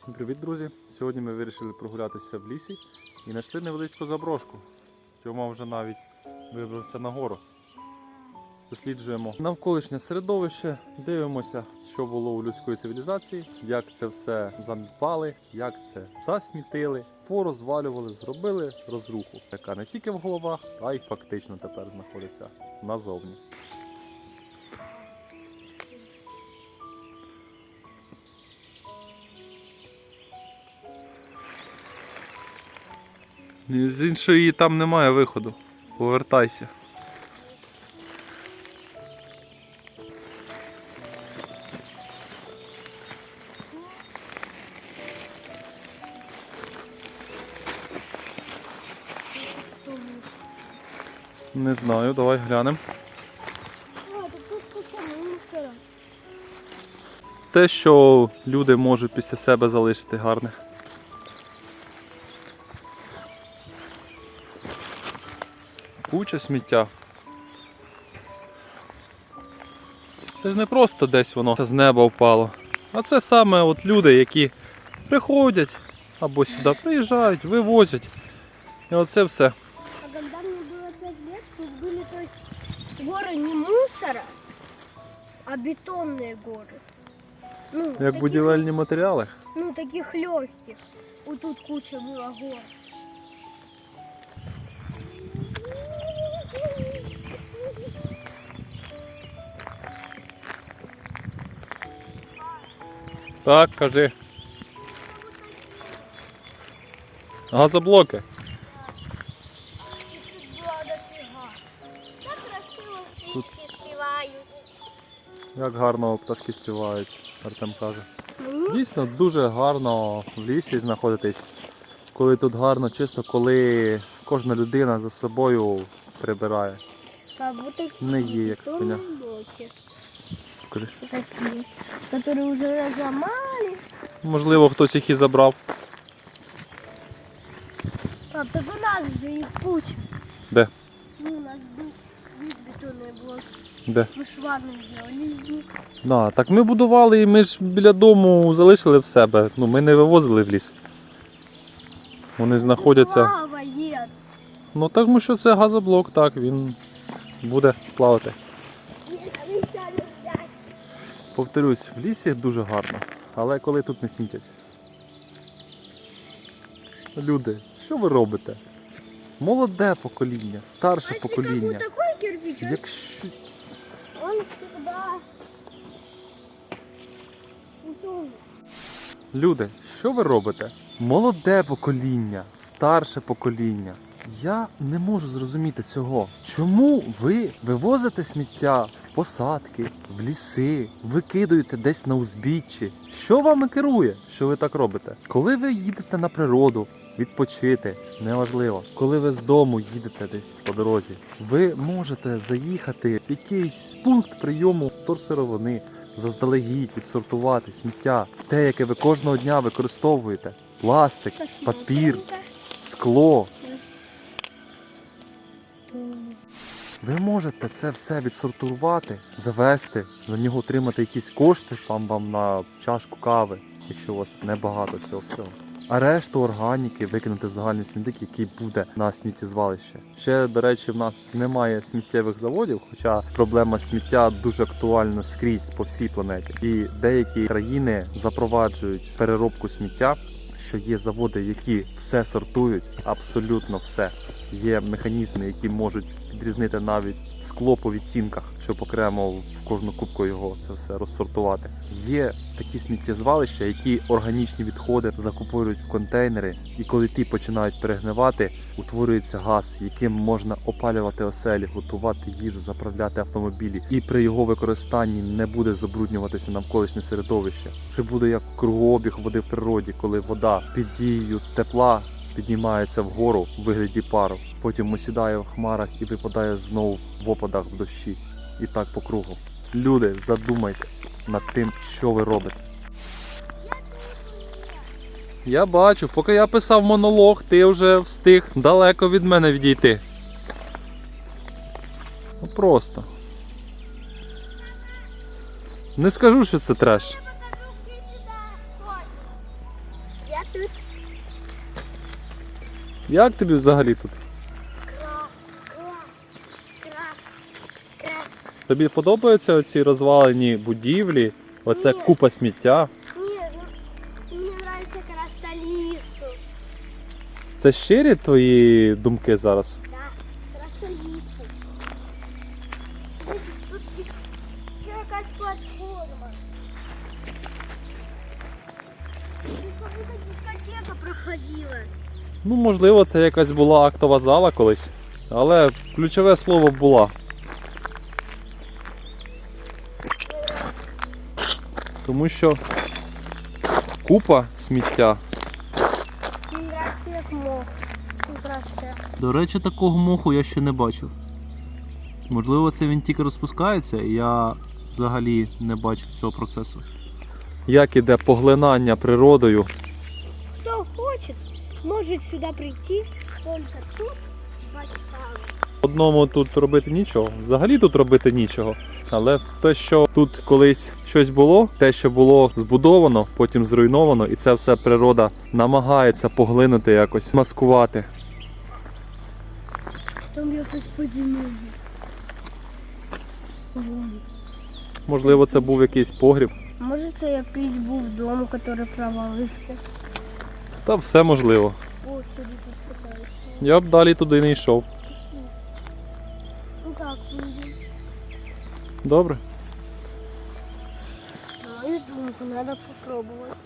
Всім привіт, друзі! Сьогодні ми вирішили прогулятися в лісі і знайшли невеличку заброшку. Тьома вже навіть вибрався на гору. Досліджуємо навколишнє середовище, дивимося, що було у людської цивілізації, як це все занедбали, як це засмітили, порозвалювали, зробили розруху, яка не тільки в головах, а й фактично тепер знаходиться назовні. З іншої там немає виходу. Повертайся. Не знаю, давай глянемо. Те, що люди можуть після себе залишити гарне. Куча сміття. Це ж не просто десь воно з неба впало. А це саме от люди, які приходять або сюди приїжджають, вивозять. І оце все. А когда мне было 5 лет, тут были то есть, горы не мусора, а бетонные горы. Ну, Як таких, будівельні матеріали. ну, таких легких. Вот тут куча было гор. Так, кажи. Газоблоки. Тут. Так красиво птички спевают. Як гарно пташки співають, Артем каже. Дійсно, дуже гарно в лісі знаходитись, коли тут гарно, чисто, коли кожна людина за собою прибирає. Не є як свиня блоки. Кажи. Такие, которые уже разломали. Можливо, хтось їх і забрав. Пап, так у нас же их куча. Де? Ну, у нас был вид бетонный блок. Де? Мы ж ванну сделали из них. Да, так ми будували і ми ж біля дому залишили в себе. Ну, ми не вивозили в ліс. Вони знаходяться. Лава є. Ну тому що це газоблок, так, він буде плавати. Повторюсь, в лісі дуже гарно, але коли тут не смітять. Люди, що ви робите? Молоде покоління, старше покоління. такой кирпич, Якщо. он всегда. Люди, що ви робите? Молоде покоління, старше покоління. Я не можу зрозуміти цього. Чому ви вивозите сміття в посадки, в ліси, викидуєте десь на узбіччі? Що вами керує, що ви так робите? Коли ви їдете на природу, відпочити, неважливо. Коли ви з дому їдете десь по дорозі, ви можете заїхати в якийсь пункт прийому торсировини, заздалегідь відсортувати сміття, те, яке ви кожного дня використовуєте: пластик, папір, скло. Ви можете це все відсортувати, завести, за нього отримати якісь кошти там вам на чашку кави, якщо у вас небагато цього всього. А решту органіки викинути в загальний смітник, який буде на сміттєзвалище. Ще, до речі, в нас немає сміттєвих заводів, хоча проблема сміття дуже актуальна скрізь по всій планеті. І деякі країни запроваджують переробку сміття, що є заводи, які все сортують, абсолютно все. Є механізми, які можуть відрізнити навіть скло по відтінках, щоб окремо в кожну кубку його це все розсортувати. Є такі сміттєзвалища, які органічні відходи закупують в контейнери, і коли ті починають перегнивати, утворюється газ, яким можна опалювати оселі, готувати їжу, заправляти автомобілі, і при його використанні не буде забруднюватися навколишнє середовище. Це буде як кругообіг води в природі, коли вода під дією тепла піднімається вгору в вигляді пару, потім осідає в хмарах і випадає знову в опадах в дощі. І так по кругу. Люди, задумайтесь над тим, що ви робите. Я бачу, поки я писав монолог, ти вже встиг далеко від мене відійти. Ну просто. Не скажу, що це треш. Як тобі взагалі тут? Тобі подобаються оці розвалені будівлі, оце Ні. купа сміття? Нет, ну, мне нравится краса лису. Це щирі твої думки зараз? Да, краса. Здесь тут еще какая платформа. Будто дискотека проходила. Ну, можливо, це якась була актова зала колись, але ключове слово була. Тому що купа сміття. До речі, такого моху я ще не бачив. Можливо, це він тільки розпускається, і я взагалі не бачив цього процесу. Як іде поглинання природою. Может сюда прийти. Только тут два часа. Одному тут робити нічого, взагалі тут робити нічого. Але те, що тут колись щось було, те, що було збудовано, потім зруйновано, і це все природа намагається поглинути якось, маскувати. Там якось подземелье. Вон. Можливо, це був якийсь погріб. Може це якийсь був дом, який провалився. Та все можливо. Я б далі туди не йшов. Ну выйдем? Добре. Мою думку надо попробовать.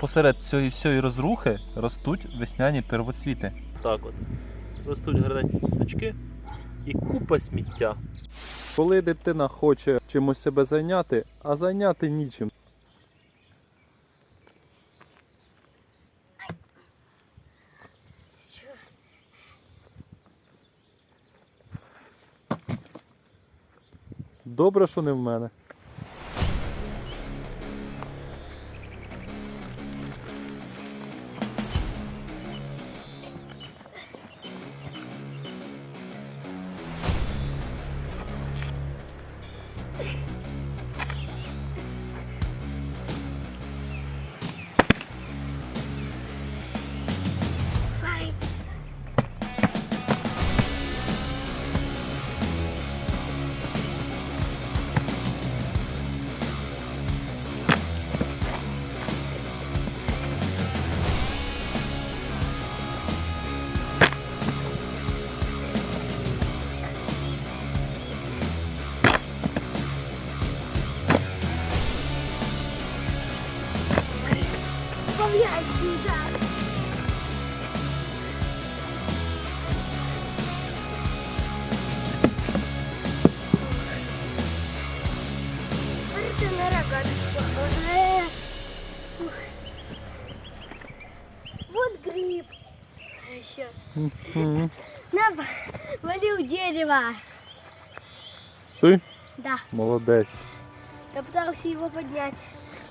Посеред цієї всієї розрухи ростуть весняні первоцвіти. Так от. Ростуть гарненькі квіточки і купа сміття. Коли дитина хоче чимось себе зайняти, а зайняти нічим. Добре, що не в мене. Еще. Мгм. На, валил дерево. Си, Да. молодець. Я пытался его поднять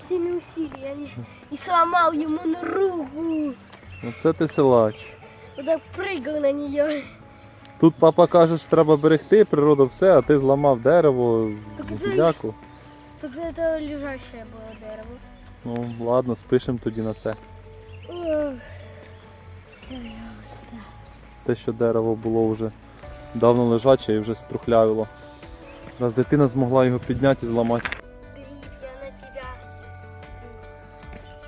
всеми усилиями и сломал ему на руку. Оце ти силач. Вот так прыгал на нее. Тут папа каже, що треба берегти природу все, а ти зламав дерево, Так це- гіляку. Тогда это лежащее было дерево. Ну ладно, спишемо тоді на це. Ох. те, що дерево було вже давно лежаче і вже струхлявило. Раз дитина змогла його підняти і зламати.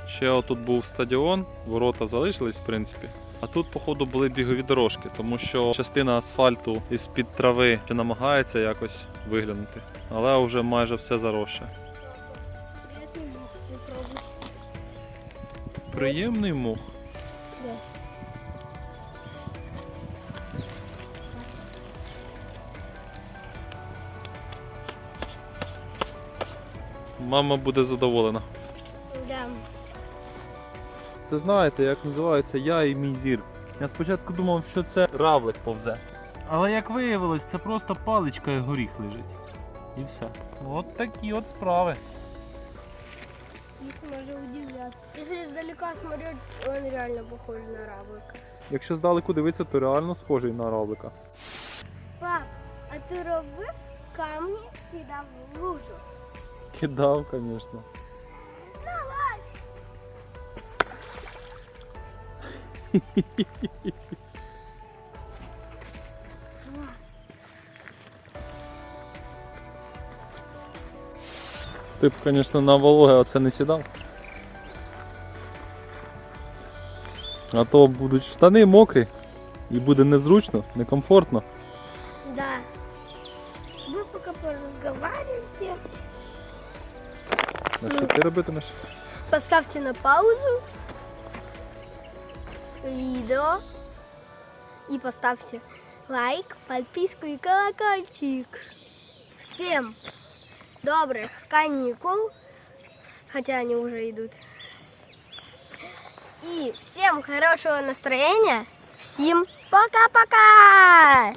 Ще отут був стадіон, ворота залишились, в принципі. А тут, походу, були бігові дорожки, тому що частина асфальту із-під трави ще намагається якось виглянути. Але вже майже все звук. Приємний мух. Мама буде задоволена. Да. Це знаєте, як називається я і мій зір. Я спочатку думав, що це равлик повзе. Але як виявилось, це просто паличка і горіх лежить. І все. От такі от справи. Их можно удивлять. Если издалека смотреть, он реально похож на равлика. Якщо здалеку дивитися, то реально схожий на равлика. Пап, а ти робив камни кидал в лужу. Кидав, звісно. Давай. Ти б, звісно, на вологе оце не сідав. А то будуть штани мокрі і буде незручно, некомфортно. Да. Вы пока поразговаривайте. А що ти робитимеш? Поставьте на паузу видео и поставьте лайк, подписку и колокольчик. Всем добрых каникул, хотя они уже идут. И всем хорошего настроения. Всем пока-пока!